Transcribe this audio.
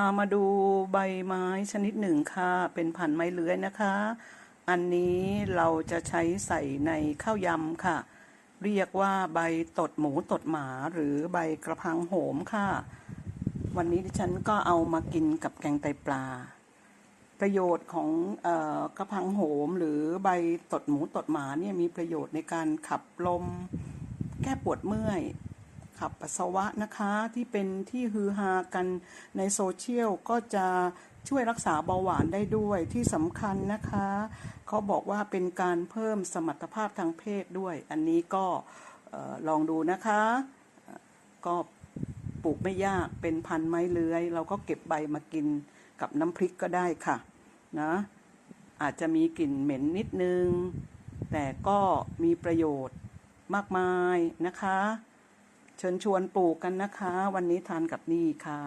ามาดูใบไม้ชนิดหนึ่งค่ะ เป็นพันธุ์ไม้เลื้อยนะคะ อันนี้เราจะใช้ใส่ในข้าวยำค่ะ เรียกว่าใบตดหมูตดหมาหรือใบกระพังโหมค่ะ วันนี้ดิฉันก็เอามากินกับแกงไตปลา ประโยชน์ของออกระพังโหมหรือใบตดหมูตดหมาเนี่ยมีประโยชน์ในการขับลม แก้ปวดเมื่อย ขับปัสสาวะนะคะที่เป็นที่ฮือฮากันในโซเชียลก็จะช่วยรักษาเบาหวานได้ด้วยที่สำคัญนะคะ เขาบอกว่าเป็นการเพิ่มสมรรถภาพทางเพศด้วย อันนี้ก็ลองดูนะคะ ก็ปลูกไม่ยากเป็นพันไม้เลื้อย เราก็เก็บใบมากินกับน้ำพริกก็ได้ค่ะนะอาจจะมีกลิ่นเหม็นนิดนึง แต่ก็มีประโยชน์มากมายนะคะ เชิญชวนปลูกกันนะคะ วันนี้ทานกับนี่ค่ะ